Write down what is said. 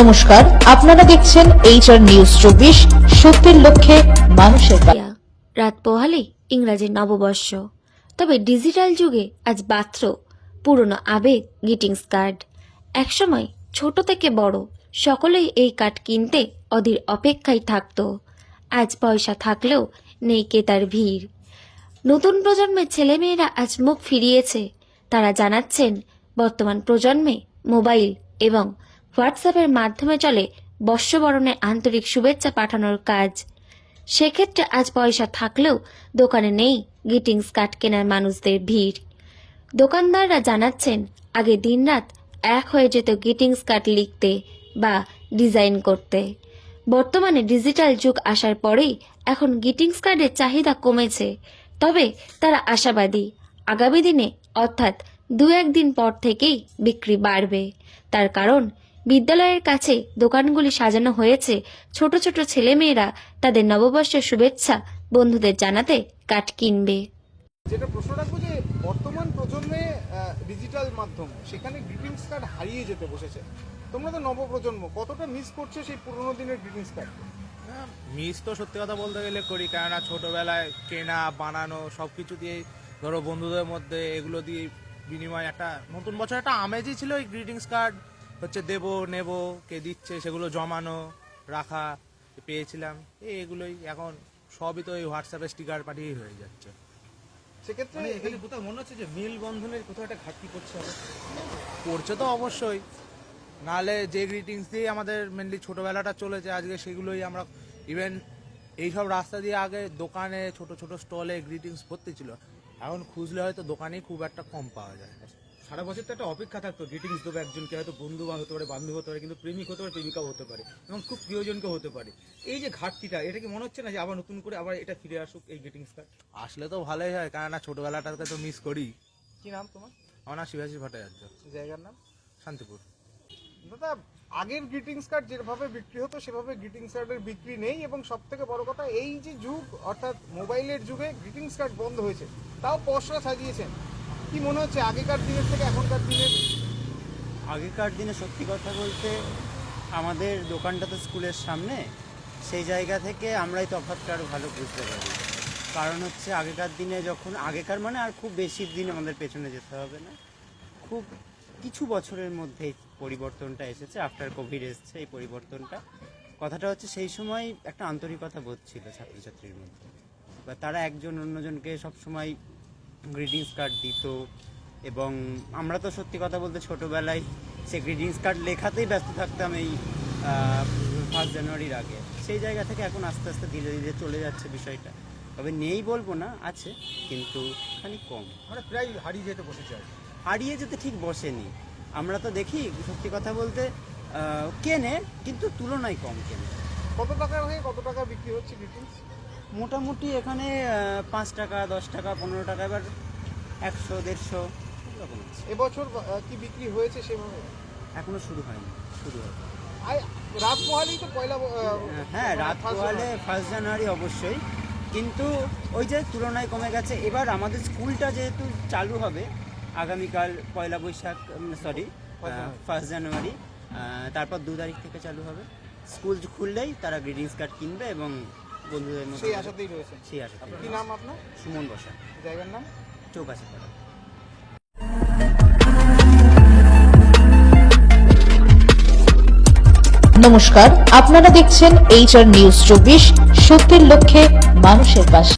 নমস্কার, আপনারা দেখছেন এইচআর নিউজ চব্বিশ, সত্যের লক্ষ্যে মানুষের। রাত পোহালে ইংরাজির নববর্ষ। তবে ডিজিটাল যুগে আজ বাত্র পুরনো আবেগ গ্রিটিংস কার্ড একসময় ছোট থেকে বড় সকলেই এই কার্ড কিনতে অধীর অপেক্ষায় থাকতো। আজ পয়সা থাকলেও নেই কেতার ভিড়। নতুন প্রজন্মের ছেলেমেয়েরা আজ মুখ ফিরিয়েছে। তারা জানাচ্ছেন, বর্তমান প্রজন্মে মোবাইল এবং হোয়াটসঅ্যাপের মাধ্যমে চলে বর্ষবরণে আন্তরিক শুভেচ্ছা পাঠানোর কাজ। সেক্ষেত্রে আজ পয়সা থাকলেও দোকানে নেই গ্রিটিংস কার্ড কেনার মানুষদের ভিড়। দোকানদাররা জানাচ্ছেন, আগে দিনরাত এক হয়ে যেত গ্রিটিংস কার্ড লিখতে বা ডিজাইন করতে। বর্তমানে ডিজিটাল যুগ আসার পরেই এখন গ্রিটিংস কার্ডের চাহিদা কমেছে। তবে তারা আশাবাদী, আগামী দিনে অর্থাৎ দু একদিন পর থেকেই বিক্রি বাড়বে। তার কারণ বিদ্যালয়ের কাছে দোকানগুলি সাজানো হয়েছে। ছোট ছোট ছেলেমেয়েরা তাদের নববর্ষের শুভেচ্ছা বন্ধুদের জানাতে কাঠ কিনবে। যেটা প্রশ্ন রাখব যে বর্তমান প্রজন্মে ডিজিটাল মাধ্যম সেখানে গ্রিটিংস কার্ড হারিয়ে যেতে বসেছে। তোমরা তো নবপ্রজন্ম কতটা মিস করছ সেই পুরোনো দিনের গ্রিটিংস কার্ড মিস তো সত্যি কথা বলতে গেলে করি কেননা ছোটবেলায় কেনা বানানো সব কিছু দিয়ে ধরো বন্ধুদের মধ্যে এগুলো দিয়ে বিনিময় একটা নতুন বছর একটা আমেজই ছিল এই গ্রিটিংস কার্ড হচ্ছে দেবো নেব কে দিচ্ছে সেগুলো জমানো রাখা পেয়েছিলাম। এগুলোই এখন সবই তো এই হোয়াটসঅ্যাপে স্টিকার পাঠিয়েই হয়ে যাচ্ছে। সেক্ষেত্রে মানে এখানে কোথাও মনে হচ্ছে যে মিল বন্ধনের কোথাও একটা ঘাটতি করছে করছে তো অবশ্যই। নাহলে যে গ্রিটিংস দিয়ে আমাদের মেনলি ছোটবেলাটা চলেছে আজকে সেগুলোই আমরা ইভেন এইসব রাস্তা দিয়ে আগে দোকানে ছোট ছোট স্টলে গ্রিটিংস ভর্তি ছিল। এখন খুঁজলে হয়তো দোকানেই খুব একটা কম পাওয়া যায়। সারা বছর তো একটা অপেক্ষা থাকতো গ্রিটিংস দেবো একজনকে হয়তো বন্ধু বা হতে পারে বান্ধব হতে পারে কিন্তু প্রেমিক হতে পারে প্রেমিকাও হতে পারে এবং খুব প্রিয়জনকে হতে পারে। এই যে ঘাটতিটা এটা কি মনে হচ্ছে না যে আবার নতুন করে আবার এটা ফিরে আসুক এই গ্রিটিংস কার্ড আসলে তো ভালোই হয় কেননা ছোটবেলাটাকে তো মিস করি। কি নাম তোমার? আমার নাম শিবাশী ভট্টাচার্য। জায়গার নাম? শান্তিপুর। দাদা আগের গ্রিটিংস কার্ড যেভাবে বিক্রি হতো সেভাবে গ্রিটিংস কার্ডের বিক্রি নেই এবং সব থেকে বড় কথা এই যে যুগ অর্থাৎ মোবাইলের যুগে গ্রিটিংস কার্ড বন্ধ হয়েছে তাও পশরা সাজিয়েছেন। কি মনে হচ্ছে আগেকার দিনের থেকে এখনকার দিনের? আগেকার দিনে সত্যি কথা বলতে আমাদের দোকানটা তো স্কুলের সামনে, সেই জায়গা থেকে আমরাই তফাৎটা আরও ভালো বুঝতে পারি। কারণ হচ্ছে আগেকার দিনে যখন, আগেকার মানে আর খুব বেশি দিন আমাদের পেছনে যেতে হবে না। খুব কিছু বছরের মধ্যেই পরিবর্তনটা এসেছে আফটার কোভিড এসছে এই পরিবর্তনটা। কথাটা হচ্ছে সেই সময় একটা আন্তরিকতা বোধ ছিল ছাত্রছাত্রীর মধ্যে। বা তারা একজন অন্যজনকে সবসময় গ্রিটিংস কার্ড দিত এবং আমরা তো সত্যি কথা বলতে ছোটোবেলায় সে গ্রিটিংস কার্ড লেখাতেই ব্যস্ত থাকতাম এই ফার্স্ট জানুয়ারির আগে। সেই জায়গা থেকে এখন আস্তে আস্তে ধীরে ধীরে চলে যাচ্ছে বিষয়টা। তবে নেই বলব না আছে কিন্তু খানিক কম। মানে প্রায় হারিয়ে যেতে বসেছে হারিয়ে যেতে ঠিক বসেনি। আমরা তো দেখি সত্যি কথা বলতে কেনে কিন্তু তুলনায় কম কেনে। কত টাকা হয়ে কত টাকা বিক্রি হচ্ছে গ্রিটিংস মোটামুটি এখানে পাঁচ টাকা দশ টাকা পনেরো টাকা এবার একশো দেড়শো এবছর কি বিক্রি হয়েছে সেভাবে? এখনও শুরু হয়নি। শুরু হবে তো পয়লা হ্যাঁ মানে রাত পোহালে ফার্স্ট জানুয়ারি অবশ্যই। কিন্তু ওই যে তুলনায় কমে গেছে এবার আমাদের স্কুলটা যেহেতু চালু হবে আগামীকাল Poila Baishakh sorry first January. তারপর দু তারিখ থেকে চালু হবে। স্কুল খুললেই তারা গ্রিটিংস কার্ড কিনবে এবং বন্ধুদের মধ্যে সেই আশাতেই রয়েছে। সেই আশা কি নাম আপনার? সুমন বসা। জায়গার নাম? চৌকাশি পাড়া নমস্কার আপনারা দেখছেন এইচআর নিউজ চব্বিশ সত্যের লক্ষ্যে মানুষের পাশে